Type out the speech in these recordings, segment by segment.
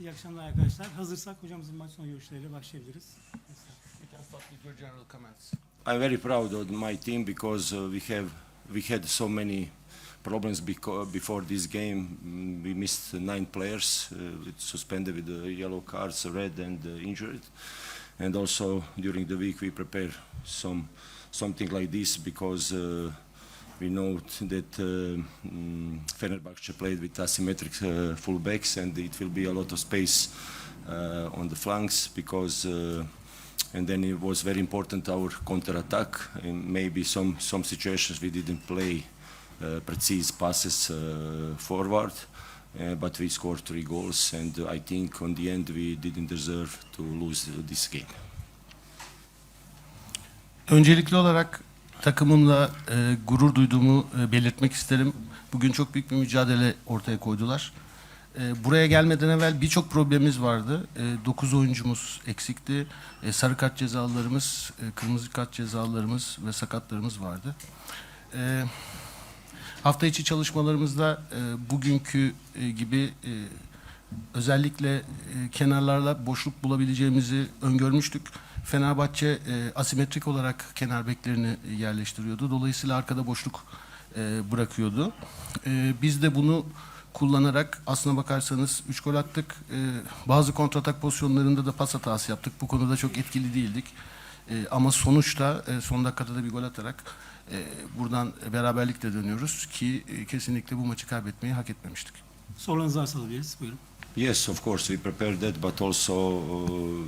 İyi akşamlar arkadaşlar. Hazırsak hocamızın maç sonu görüşleriyle başlayabiliriz. You can start with your general comments. I'm very proud of my team because uh, we have we had so many problems beco- before this game. Mm, We missed nine players, uh, with suspended with the yellow cards, red and uh, injured. And also during the week we prepare some something like this because uh, we know that uh, mm, Fenerbahce played with asymmetric uh, fullbacks and it will be a lot of space uh, on the flanks because. Uh, and then it was very important our counter attack and maybe some some situations we didn't play uh, precise passes uh, forward uh, but we scored three goals and i think on the end we didn't deserve to lose this game Öncelikli olarak takımımla e, gurur duyduğumu e, belirtmek isterim. Bugün çok büyük bir mücadele ortaya koydular. E, buraya gelmeden evvel birçok problemimiz vardı. 9 oyuncumuz eksikti. E, sarı kart cezalarımız, e, kırmızı kart cezalarımız ve sakatlarımız vardı. E, hafta içi çalışmalarımızda e, bugünkü e, gibi e, özellikle e, kenarlarla boşluk bulabileceğimizi öngörmüştük. Fenerbahçe e, asimetrik olarak kenar beklerini yerleştiriyordu. Dolayısıyla arkada boşluk e, bırakıyordu. E, biz de bunu kullanarak aslına bakarsanız 3 gol attık. E, bazı kontratak pozisyonlarında da pas hatası yaptık. Bu konuda çok etkili değildik. E, ama sonuçta e, son dakikada da bir gol atarak e, buradan beraberlikle dönüyoruz ki e, kesinlikle bu maçı kaybetmeyi hak etmemiştik. Sorularınızı varsa alabiliriz. Buyurun. yes of course we prepared that but also uh,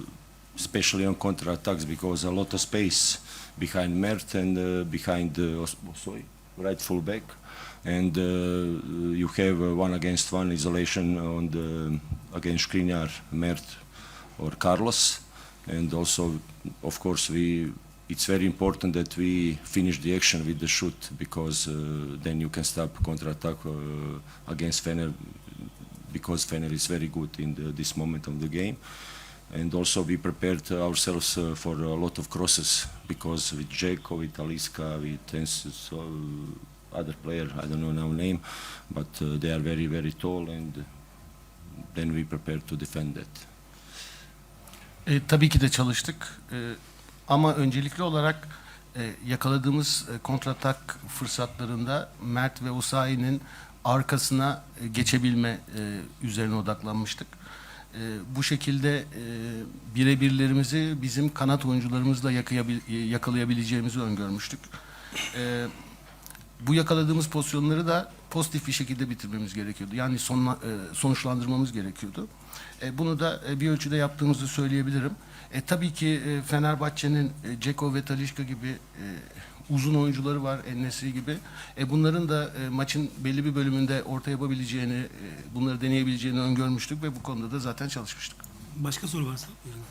especially on counter attacks because a lot of space behind Mert and uh, behind uh, Osoy, right full back. And uh, you have uh, one against one isolation on the against Skriniar, Mert or Carlos. And also of course we it's very important that we finish the action with the shoot because uh, then you can stop counter attack uh, against Fener because Fener is very good in the, this moment of the game and also we prepared ourselves uh, for a lot of crosses because with Dzeko, with Aliska, with Ensis, uh, other player, I don't know now name, but uh, they are very, very tall and then we prepared to defend that. E, tabii ki de çalıştık. E, ama öncelikli olarak e, yakaladığımız e, kontratak fırsatlarında Mert ve Osayi'nin arkasına e, geçebilme e, üzerine odaklanmıştık. E, bu şekilde e, birebirlerimizi bizim kanat oyuncularımızla e, yakalayabileceğimizi öngörmüştük. E, bu yakaladığımız pozisyonları da pozitif bir şekilde bitirmemiz gerekiyordu. Yani sonla, e, sonuçlandırmamız gerekiyordu. E, bunu da e, bir ölçüde yaptığımızı söyleyebilirim. E, tabii ki e, Fenerbahçe'nin e, Ceko ve Talişka gibi e, uzun oyuncuları var, Ennesi gibi. E, bunların da e, maçın belli bir bölümünde orta yapabileceğini, e, bunları deneyebileceğini öngörmüştük ve bu konuda da zaten çalışmıştık. Başka soru varsa buyurun.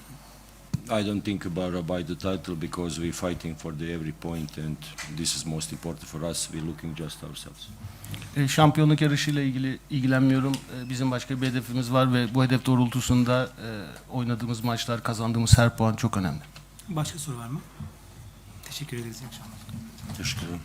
I don't think about about the title because we're fighting for the every point and this is most important for us. We're looking just ourselves. E, şampiyonluk yarışıyla ilgili ilgilenmiyorum. E, bizim başka bir hedefimiz var ve bu hedef doğrultusunda e, oynadığımız maçlar, kazandığımız her puan çok önemli. Başka soru var mı? Teşekkür ederiz. İyi. Teşekkür ederim.